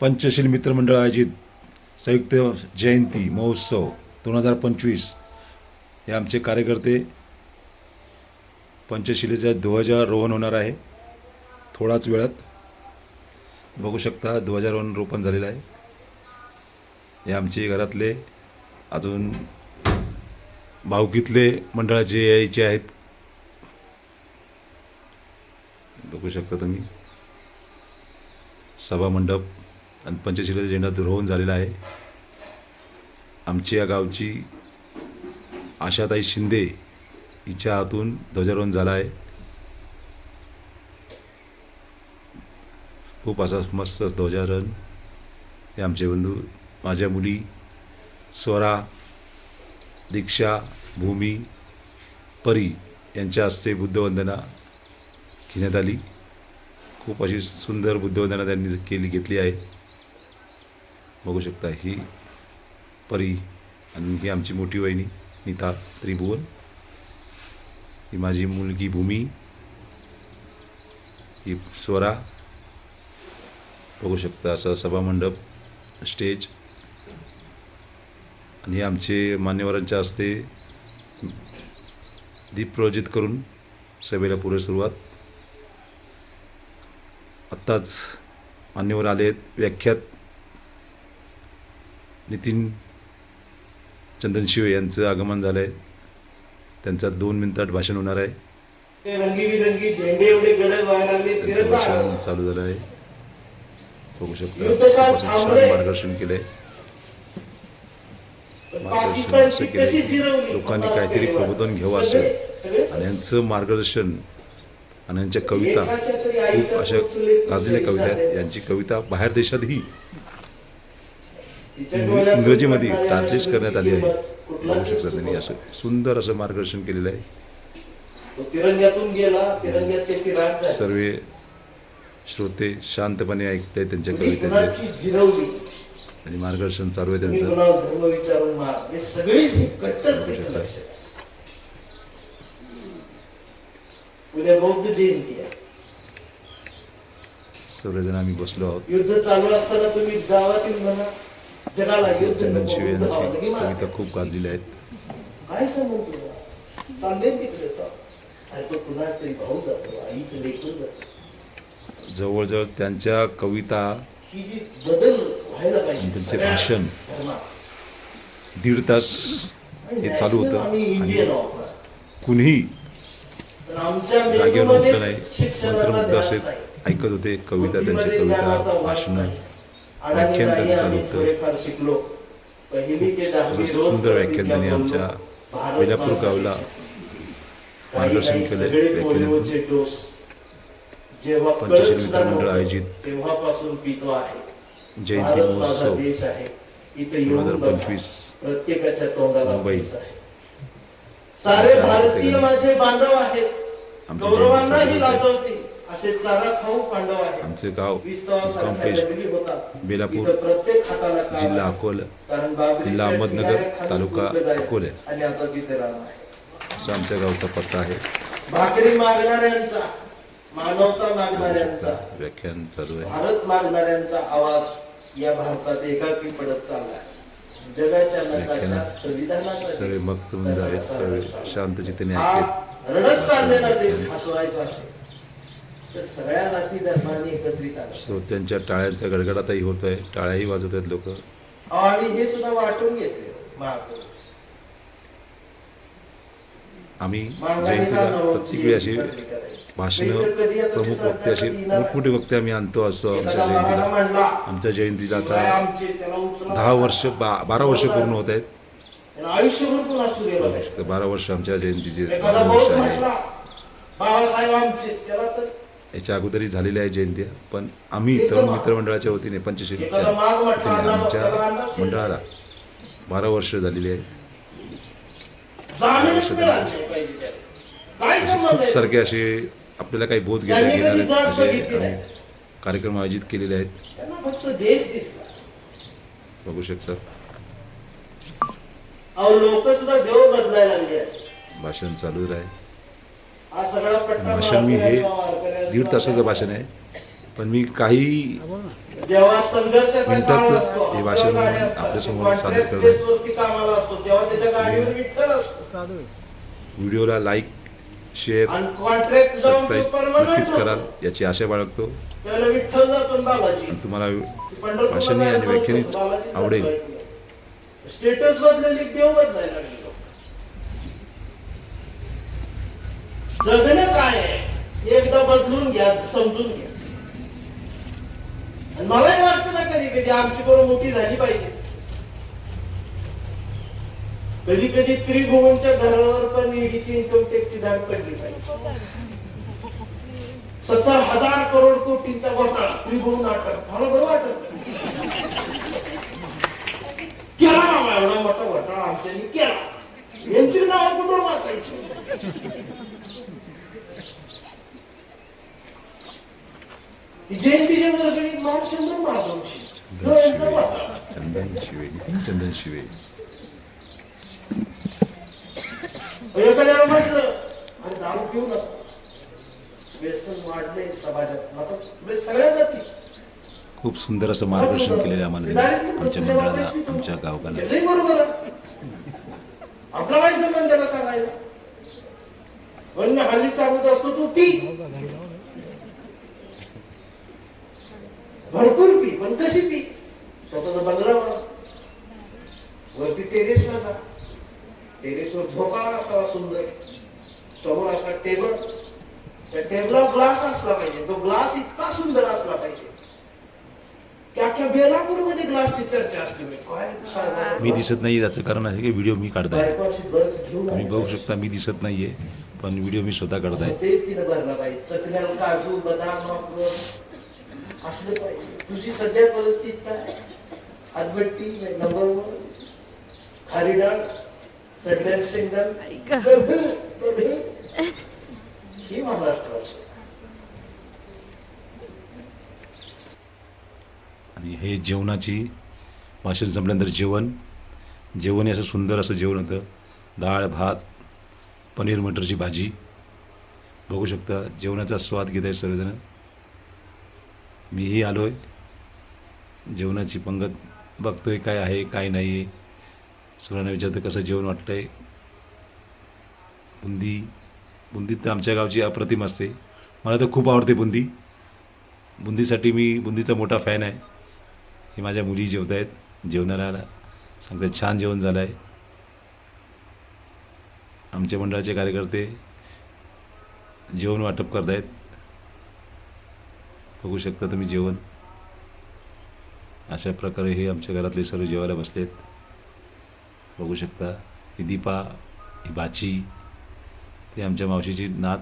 पंचशील मित्रमंडळ आयोजित संयुक्त जयंती महोत्सव दोन हजार पंचवीस. हे आमचे कार्यकर्ते पंचशिलेचा ध्वजारोहण होणार आहे. थोडाच वेळात बघू शकता ध्वजारोहण रोपण झालेलं आहे. हे आमचे घरातले अजून भाऊकीतले मंडळाचे यायचे आहेत. बघू शकता तुम्ही. सभा मंडप आणि पंचशिलेचा झेंडा रोवून झालेला आहे. आमची या गावची आशाताई शिंदे हिच्या हातून ध्वजारोहण झाला आहे. खूप असा मस्त ध्वजारोहण हे आमचे बंधू माझ्या मुली स्वरा दीक्षा भूमी परी यांच्या हस्ते बुद्धवंदना घेण्यात आली. खूप अशी सुंदर बुद्धवंदना त्यांनी केली घेतली आहे. बघू शकता ही परी आणि ही आमची मोठी वहिनी नीता त्रिभुवन. ही माझी मुलगी भूमी. ही स्वरा. बघू शकता असं सभामंडप स्टेज. आणि आमचे मान्यवरांच्या हस्ते दीप प्रयोजित करून सभेला पुढे सुरुवात. आत्ताच मान्यवर आले आहेत व्याख्यात नितीन चंदन शिवे यांचं आगमन झालं आहे त्यांचं दोन मिनिटात भाषण होणार आहे. त्यांचं भाषण चालू झालं आहे. बघू शकता मार्गदर्शन जिरवली? लोकांनी काहीतरी. प्रबोधन घ्यावं सगळे- असं. सगळे आणि यांचं मार्गदर्शन आणि यांच्या कविता खूप अशा गाजलेल्या कविता आहेत. यांची कविता बाहेर देशातही इंग्रजीमध्ये ट्रान्सलेट करण्यात आली आहे. बघू शकता त्यांनी. असं सुंदर असं मार्गदर्शन केलेलं आहे. सर्व श्रोते शांतपणे ऐकतायत त्यांच्या कुणी कवितेचे. आणि मार्गदर्शन चालू आहे त्यांचं. हे. उद्या बौद्ध जयंती आहे. सर्वजण आम्ही बसलो आहोत. युद्ध चालू असताना तुम्ही गावातील म्हणा जगाला. कविता खूप गाजलेल्या आहेत. काय सांगू तुला? चालले ना तिकडे चाल अरे तो कुणाच तरी भाऊ जातो आईच लेकून जातो. जवळजवळ त्यांच्या कविता ही जी बदल व्हायला पाहिजे त्यांचे भाषण. दीड तास हे चालू होतं. आणि. कुणीही जागेवर नव्हतं नाही. मंत्रमुग्ध असे. ऐकत होते कविता त्यांची कविता भाषण. व्याख्यान त्यांचं चालू होतं. शिकलो. रोज सुंदर व्याख्यान त्यांनी. आमच्या माझा गावला. मार्गदर्शन जेव्हा पंचशील मित्रमंडळ आयोजित. तेव्हापासून पितो आहे. जयंती महोत्सव. दोन हजार. पंचवीस. प्रत्येकाच्या तोंडाला मुंबई. पैसा आहे. सारे भारतीय. माझे बांधव आहेत. गौरवांनाही लाजवते. असे चारा खाऊ पांडव आहेत. आमचे गाव बेलापूर प्रत्येक हाताला जिल्हा. अकोला जिल्हा अहमदनगर, तालुका. अकोले. आणि आता तिथे असं आमच्या गावचा पत्ता आहे. भाकरी मागणाऱ्यांचा मानवता मागणाऱ्यांचा व्याख्यान चालू आहे. भारत मागणाऱ्यांचा आवाज या भारतात एकाकी पडत चाललाय. जगाच्या नकाशात संविधानाचा सर्व मक्तवृंद आहेत सर्व शांत चित्ताने हा ऐकत रडत चाललेला देश हसवायचा असेल. तर सगळ्या जाती धर्मांनी एकत्रित आलं. श्रोत्यांच्या टाळ्यांचा गडगडातही होत आहे टाळ्याही वाजवत आहेत लोक. आणि हे सुद्धा वाटून घेतले महापुरुष. आम्ही जयंतीला प्रत्येक वेळी अशी. भाषणं प्रमुख वक्ते असे मोठमोठे वक्ते आम्ही आणतो असतो आमच्या जयंतीला. आमच्या जयंतीला आता दहा वर्ष बा बारा वर्ष पूर्ण होत आहेत. आयुष्यभर बारा वर्ष आमच्या जयंतीचे वर्ष आहे बाबासाहेब आमचे. त्याला तर याच्या अगोदरही झालेल्या आहे जयंत्या पण आम्ही तरुण मित्रमंडळाच्या वतीने पंचशीलच्या वतीने आमच्या. मंडळाला बारा वर्ष झालेली आहे. जामीनच मिळाला नाही पाहिजे त्याला. काय संबंध खूप सारखे असे आपल्याला काही बोध घेता आहेत. आम्ही कार्यक्रम आयोजित केलेले आहेत. बघू शकता. आहेत. भाषण चालू पट्टा भाषण मी हे दीड तासाचं भाषण आहे. पण मी काही मिनिटातच हे भाषण आपल्यासमोर सादर करणार. असतो व्हिडिओला लाईक शेअर नक्कीच कराल. याची आशा बाळगतो. तुम्हाला भाषणे आणि जायचं व्याख्याने नसतं, बालाजी जातो. आवडेल. स्टेटस बदलले देव बदलायला लागले लोक. जगणं काय आहे? एकदा बदलून घ्या समजून घ्या. आणि मलाही वाटतं ना कधी कधी आमची बरोबर मोठी झाली पाहिजे. कधी कधी त्रिभुवनच्या घरावर पण ईडीची इन्कम टॅक्सची दाट पडली पाहिजे. सत्तर हजार करोड कोटींचा घोटाळा त्रिभुवन नाटक मला बरं वाटत केला बाबा एवढा मोठा घोटाळा आमच्यानी केला. यांची नाव कुठून वाचायची? जयंतीच्या तो यांचा घोटाळा चंदन शिवे चंदन शिवे एखाद्याला म्हटलं आणि दारू पिऊ नका. व्यसन वाढले समाजात. आता बे- सगळ्या जाती. खूप सुंदर असं मार्गदर्शन केलेलं आम्हाला. आमच्या मंडळाला आमच्या गावकाला बरोबर. आपला काय संबंध त्याला सांगायला? मी हल्ली सांगत असतो तू पी. भरपूर पी पण कशी पी? स्वतःचा बंगला बनव. वरती टेरेसला जा. टेरेसवर झोपाळा असावा सुंदर. समोर असा टेबल त्या टेबलावर ग्लास असला पाहिजे. तो ग्लास इतका सुंदर असला पाहिजे. की अख्ख्या बेलापूरमध्ये ग्लासची चर्चा असते मी काय मी दिसत नाही याचं कारण आहे की व्हिडिओ मी काढताय तुम्ही बघू. शकता मी दिसत नाहीये पण व्हिडिओ मी स्वतः काढताय असं ते तिनं भरला पाहिजे. चकल्या काजू बदाम असलं पाहिजे. तुझी सध्या परिस्थिती काय? हातभट्टी नंबर वन खारी डाळ सडलेलं शेंगदाण कधी, कधी. ही महाराष्ट्राचं. आणि हे जेवणाची भाषण संपल्यानंतर जेवण. जेवण हे असं सुंदर असं जेवण होतं. डाळ भात पनीर मटरची भाजी. बघू शकता जेवणाचा स्वाद घेत आहे सर्वजण. मीही आलो आहे जेवणाची पंगत बघतो आहे काय आहे काय नाही आहे सुरांना विचारतं कसं जेवण वाटतं आहे बुंदी बुंदी तर आमच्या गावची अप्रतिम असते. मला तर खूप आवडते बुंदी. बुंदीसाठी मी बुंदीचा मोठा फॅन आहे. हे माझ्या मुली जेवत आहेत जेवणाला सांगतात छान जेवण झालं आहे आमच्या मंडळाचे कार्यकर्ते जेवण वाटप करत आहेत बघू शकता तुम्ही जेवण. अशा प्रकारे हे आमच्या घरातले सर्व जेवायला बसलेत. बघू शकता ही दीपा ही बाची ती आमच्या मावशीची नात.